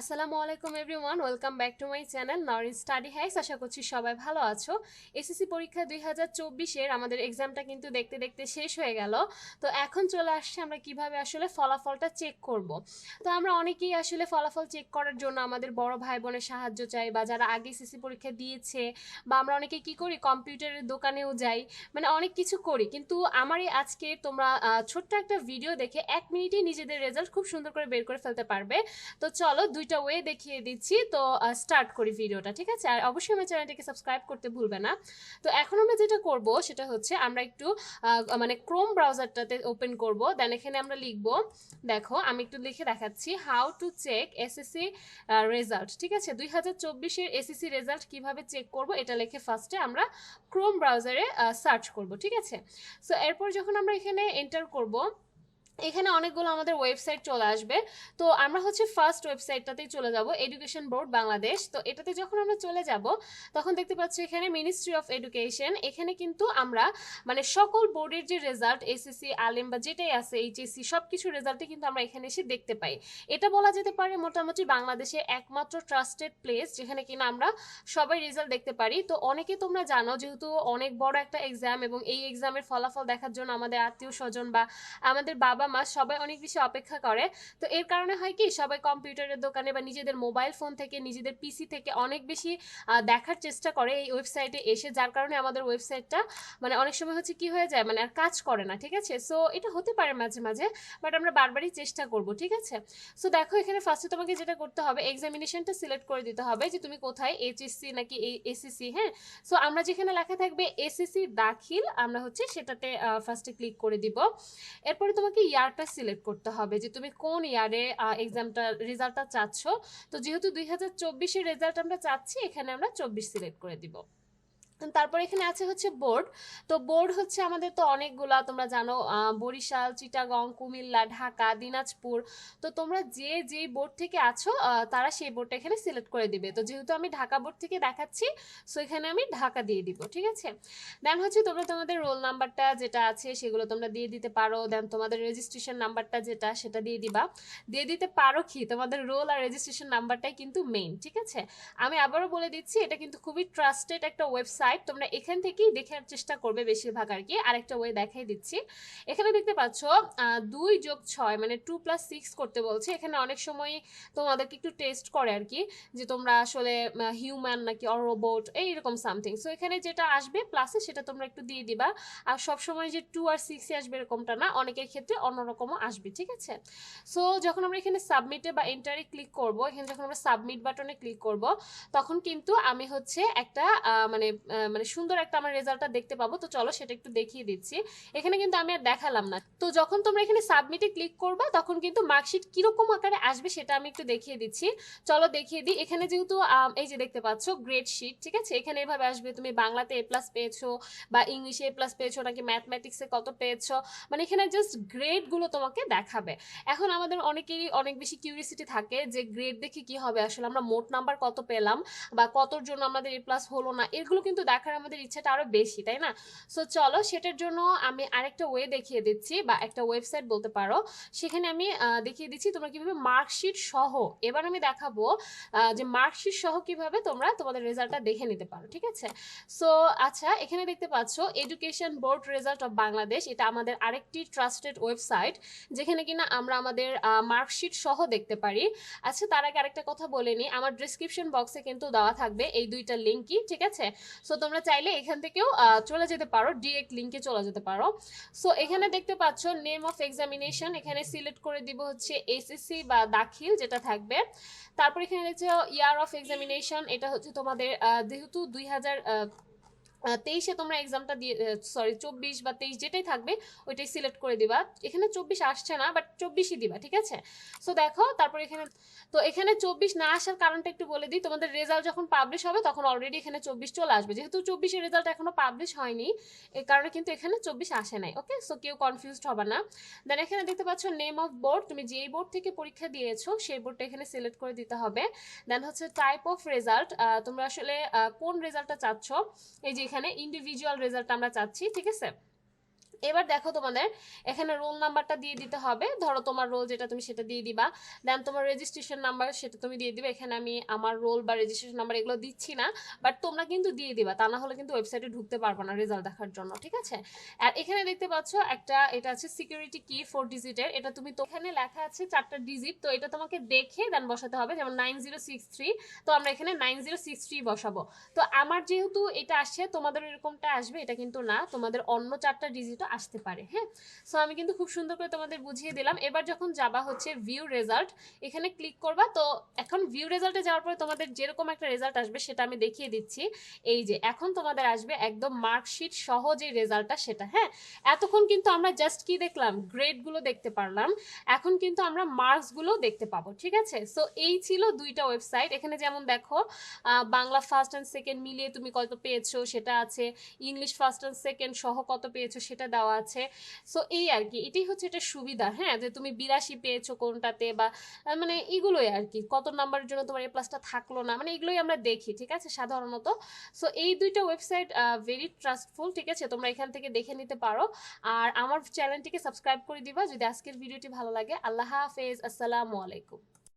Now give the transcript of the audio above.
আসসালামু আলাইকুম everyone, welcome back to my channel Norin study হ্যাইস আশা করছি সবাই ভালো আছো। এসএসসি পরীক্ষা দুই হাজার চব্বিশের আমাদের এক্সামটা কিন্তু দেখতে দেখতে শেষ হয়ে গেল। তো এখন চলে আসছে আমরা কীভাবে আসলে ফলাফলটা চেক করব। তো আমরা অনেকেই আসলে ফলাফল চেক করার জন্য আমাদের বড় ভাই বোনের সাহায্য চাই বা যারা আগে এসএসসি পরীক্ষা দিয়েছে বা আমরা অনেকে কি করি, কম্পিউটারের দোকানেও যাই মানে অনেক কিছু করি। কিন্তু আমার এই আজকে তোমরা ছোট্ট একটা ভিডিও দেখে এক মিনিটেই নিজেদের রেজাল্ট খুব সুন্দর করে বের করে ফেলতে পারবে। তো চলো দুইটা ওয়ে দেখিয়ে দিচ্ছি। তো স্টার্ট করি ভিডিওটা ঠিক আছে? আর অবশ্যই আমার চ্যানেলটিকে সাবস্ক্রাইব করতে ভুলবে না। তো, এখন আমরা যেটা করব, সেটা হচ্ছে আমরা একটু মানে ক্রোম ব্রাউজারটাতে ওপেন করব। দেন এখানে আমরা লিখব, দেখো, আমি একটু লিখে দেখাচ্ছি how to check SSC result ঠিক আছে? দুই হাজার চব্বিশের এসএসসি রেজাল্ট কীভাবে চেক করব, এটা লিখে ফার্স্টে আমরা ক্রোম ব্রাউজারে সার্চ করব, ঠিক আছে? সো এরপর যখন আমরা এখানে এন্টার করব এখানে অনেকগুলো আমাদের ওয়েবসাইট চলে আসবে। তো আমরা হচ্ছে ফার্স্ট ওয়েবসাইটটাতেই চলে যাব এডুকেশন বোর্ড বাংলাদেশ তো এটাতে যখন আমরা চলে যাব, তখন দেখতে পাচ্ছি এখানে মিনিস্ট্রি অফ এডুকেশন এখানে কিন্তু আমরা মানে সকল বোর্ডের যে রেজাল্ট এসএসসি আলিম বা যেটাই আছে এইচএসসি সব কিছু রেজাল্টই কিন্তু আমরা এখানে এসে দেখতে পাই। এটা বলা যেতে পারে মোটামুটি বাংলাদেশে একমাত্র ট্রাস্টেড প্লেস যেখানে কিনা আমরা সবাই রেজাল্ট দেখতে পারি। তো অনেকে তোমরা জানো, যেহেতু অনেক বড় একটা এক্সাম এবং এই এক্সামের ফলাফল দেখার জন্য আমাদের আত্মীয় স্বজন বা আমাদের বাবা মা সবাই অনেক বেশি অপেক্ষা করে। তো এর কারণে হয় কি, সবাই কম্পিউটারের দোকানে বা নিজেদের মোবাইল ফোন থেকে, নিজেদের পিসি থেকে অনেক বেশি দেখার চেষ্টা করে এই ওয়েবসাইটে এসে, যার কারণে আমাদের ওয়েবসাইটটা মানে অনেক সময় হচ্ছে কি হয়ে যায় মানে আর কাজ করে না, ঠিক আছে? সো এটা হতে পারে মাঝে মাঝে বাট আমরা বারবারই চেষ্টা করব, ঠিক আছে? সো দেখো এখানে ফার্স্টে তোমাকে যেটা করতে হবে এক্সামিনেশনটা সিলেক্ট করে দিতে হবে যে তুমি কোথায় এইচএসসি নাকি এসএসসি হ্যাঁ? সো আমরা যেখানে লেখা থাকবে এসএসসি দাখিল, আমরা হচ্ছে সেটাতে ফার্স্টে ক্লিক করে দিব। এরপরে তোমাকে ইয়ারটা সিলেক্ট করতে হবে যে তুমি কোন ইয়ারে এক্সামটা রেজাল্টটা চাচ্ছ। তো যেহেতু দুই হাজার চব্বিশের রেজাল্ট আমরা চাচ্ছি, এখানে আমরা চব্বিশ সিলেক্ট করে দিব। তারপর এখানে আছে হচ্ছে বোর্ড। তো বোর্ড হচ্ছে আমাদের তো অনেকগুলা, তোমরা জানো বরিশাল, চিটাগং, কুমিল্লা, ঢাকা, দিনাজপুর। তো তোমরা যে যে বোর্ড থেকে আছো তারা সেই বোর্ডটা এখানে সিলেক্ট করে দিবে। তো যেহেতু আমি ঢাকা বোর্ড থেকে দেখাচ্ছি সো এখানে আমি ঢাকা দিয়ে দিব, ঠিক আছে? দেন হচ্ছে তোমরা তোমাদের রোল নাম্বারটা যেটা আছে, সেগুলো তোমরা দিয়ে দিতে পারো। দেন তোমাদের রেজিস্ট্রেশন নাম্বারটা যেটা, সেটা দিয়ে দিবা। দিয়ে দিতে পারো কি? তোমাদের রোল আর রেজিস্ট্রেশন নাম্বারটাই কিন্তু মেইন ঠিক আছে? আমি আবারও বলে দিচ্ছি, এটা কিন্তু খুবই ট্রাস্টেড একটা ওয়েবসাইট তোমরা এখান থেকেই দেখার চেষ্টা করবে বেশিরভাগ আর কি। আরেকটা ওয়ে দেখাই দিচ্ছি। এখানে দেখতে পাচ্ছ দুই যোগ ছয় মানে টু প্লাস সিক্স করতে বলছে। এখানে অনেক সময় তোমাদেরকে একটু টেস্ট করে আর কি, যে তোমরা আসলে হিউম্যান নাকি রোবট এইরকম সামথিং সো এখানে যেটা আসবে প্লাসে সেটা তোমরা একটু দিয়ে দিবা। আর সব সময় যে টু আর সিক্সে আসবে এরকমটা না, অনেকের ক্ষেত্রে অন্যরকমও আসবে, ঠিক আছে? সো যখন আমরা এখানে সাবমিটে বা এন্টারে ক্লিক করব, এখানে যখন আমরা সাবমিট বাটনে ক্লিক করব, তখন কিন্তু আমি হচ্ছে একটা মানে মানে সুন্দর একটা আমার রেজাল্টটা দেখতে পাবো। তো চলো সেটা একটু দেখিয়ে দিচ্ছি। এখানে কিন্তু আমি আর দেখালাম না। তো যখন তোমরা এখানে সাবমিটে ক্লিক করবা, তখন কিন্তু মার্কশিট কীরকম আকারে আসবে সেটা আমি একটু দেখিয়ে দিচ্ছি। চলো দেখিয়ে দিই। এখানে যেহেতু এই যে দেখতে পাচ্ছ গ্রেড শিট ঠিক আছে? এখানে এভাবে আসবে, তুমি বাংলাতে এ প্লাস পেয়েছ বা ইংলিশে এ প্লাস পেয়েছ, নাকি ম্যাথমেটিক্সে কত পেয়েছ? মানে এখানে জাস্ট গ্রেডগুলো তোমাকে দেখাবে। এখন আমাদের অনেকেরই অনেক বেশি কিউরিয়াসিটি থাকে যে গ্রেড দেখে কি হবে। আসলে আমরা মোট নাম্বার কত পেলাম বা কতর জন্য আমাদের এ প্লাস হলো না? এগুলো কিন্তু দেখার আমাদের ইচ্ছাটা আরও বেশি, তাই না? সো চলো সেটার জন্য আমি আরেকটা ওয়ে দেখিয়ে দিচ্ছি বা একটা ওয়েবসাইট বলতে পারো। সেখানে আমি দেখিয়ে দিচ্ছি তোমরা কীভাবে মার্কশিট সহ, এবার আমি দেখাবো যে মার্কশিট সহ কীভাবে তোমরা তোমাদের রেজাল্টটা দেখে নিতে পারো, ঠিক আছে? সো আচ্ছা এখানে দেখতে পাচ্ছ education board result of Bangladesh এটা আমাদের আরেকটি ট্রাস্টেড ওয়েবসাইট যেখানে কিনা আমরা আমাদের মার্কশিট সহ দেখতে পারি। আচ্ছা তার আগে আরেকটা কথা বলে নিই, আমার ডিসক্রিপশন বক্সে কিন্তু দেওয়া থাকবে এই দুইটা লিঙ্কই ঠিক আছে? সো তোমরা চাইলে এখান থেকেও চলে যেতে পারো ডিরেক্ট লিঙ্কে চলে যেতে পারো। সো এখানে দেখতে পাচ্ছ নেম অফ এক্সামিনেশন এখানে সিলেক্ট করে দিব হচ্ছে এসএসসি বা দাখিল যেটা থাকবে। তারপর এখানে দেখছ ইয়ার অফ এক্সামিনেশন এটা হচ্ছে তোমাদের যেহেতু দুই হাজার তেইশে তোমরা এক্সামটা দিয়ে সরি চব্বিশ বা তেইশ যেটাই থাকবে, ওইটাই সিলেক্ট করে দিবা। এখানে চব্বিশ আসছে না বাট চব্বিশই দিবা, ঠিক আছে? সো দেখো, তারপর এখানে, তো এখানে চব্বিশ না আসার কারণটা একটু বলে দিই। তোমাদের রেজাল্ট যখন পাবলিশ হবে, তখন অলরেডি এখানে চব্বিশ চলে আসবে। যেহেতু চব্বিশের রেজাল্ট এখনও পাবলিশ হয়নি এই কারণে কিন্তু এখানে চব্বিশ আসে নাই ওকে সো কেউ কনফিউজড হবে না। দেন এখানে দেখতে পাচ্ছ নেম অফ বোর্ড তুমি যেই বোর্ড থেকে পরীক্ষা দিয়েছ, সেই বোর্ডটা এখানে সিলেক্ট করে দিতে হবে। দেন হচ্ছে টাইপ অফ রেজাল্ট তোমরা আসলে কোন রেজাল্টটা চাচ্ছ? এই যে এখানে ইন্ডিভিজুয়াল রেজাল্ট আমরা চাচ্ছি ঠিক আছে? এবার দেখো তোমাদের, এখানে রোল নাম্বারটা দিয়ে দিতে হবে। ধরো তোমার রোল যেটা তুমি সেটা দিয়ে দিবা। দেন তোমার রেজিস্ট্রেশন নাম্বার সেটা তুমি দিয়ে দিবে। এখানে আমি আমার রোল বা রেজিস্ট্রেশন নাম্বার এগুলো দিচ্ছি না বাট তোমরা কিন্তু দিয়ে দিবা। তা না হলে কিন্তু ওয়েবসাইটে ঢুকতে পারব না রেজাল্ট দেখার জন্য, ঠিক আছে? আর এখানে দেখতে পাচ্ছ একটা, এটা আছে সিকিউরিটি কি ফোর ডিজিটের এটা তুমি তো এখানে লেখা আছে চারটা ডিজিট তো এটা তোমাকে দেখে দেন বসাতে হবে। যেমন নাইন জিরো সিক্স থ্রি তো আমরা এখানে নাইন জিরো সিক্স থ্রি বসাবো। তো আমার যেহেতু এটা আসছে তোমাদের এরকমটা আসবে, এটা কিন্তু না। তোমাদের অন্য চারটা ডিজিটও আসতে পারে হ্যাঁ? সো আমি কিন্তু খুব সুন্দর করে তোমাদের বুঝিয়ে দিলাম। এবার যখন যাবা হচ্ছে ভিউ রেজাল্ট এখানে ক্লিক করবা। তো এখন ভিউ রেজাল্টে যাওয়ার পরে তোমাদের যেরকম একটা রেজাল্ট আসবে সেটা আমি দেখিয়ে দিচ্ছি। এই যে, এখন তোমাদের আসবে একদম মার্কশিট সহ যে রেজাল্টটা সেটা হ্যাঁ? এতক্ষণ কিন্তু আমরা জাস্ট কি দেখলাম? গ্রেডগুলো দেখতে পারলাম। এখন কিন্তু আমরা মার্কসগুলো দেখতে পাবো, ঠিক আছে? সো এই ছিল দুইটা ওয়েবসাইট এখানে যেমন দেখো বাংলা ফার্স্ট অ্যান্ড সেকেন্ড মিলিয়ে তুমি কত পেয়েছ, সেটা আছে। ইংলিশ ফার্স্ট অ্যান্ড সেকেন্ড সহ কত পেয়েছ, সেটা দেওয়া আছে। সো এই আর কি এটাই হচ্ছে এটা সুবিধা হ্যাঁ? যে তুমি বিরাশি পেয়েছ কোনটাতে বা মানে এগুলোই আর কি কত নাম্বারের জন্য তোমার এই প্লাসটা থাকল না মানে এগুলোই আমরা দেখি, ঠিক আছে? সাধারণত। সো এই দুইটা ওয়েবসাইট ভেরি ট্রাস্টফুল ঠিক আছে? তোমরা এখান থেকে দেখে নিতে পারো। আর আমার চ্যানেলটিকে সাবস্ক্রাইব করে দিবা যদি আজকের ভিডিওটি ভালো লাগে। আল্লাহ হাফেজ। আসসালামু আলাইকুম।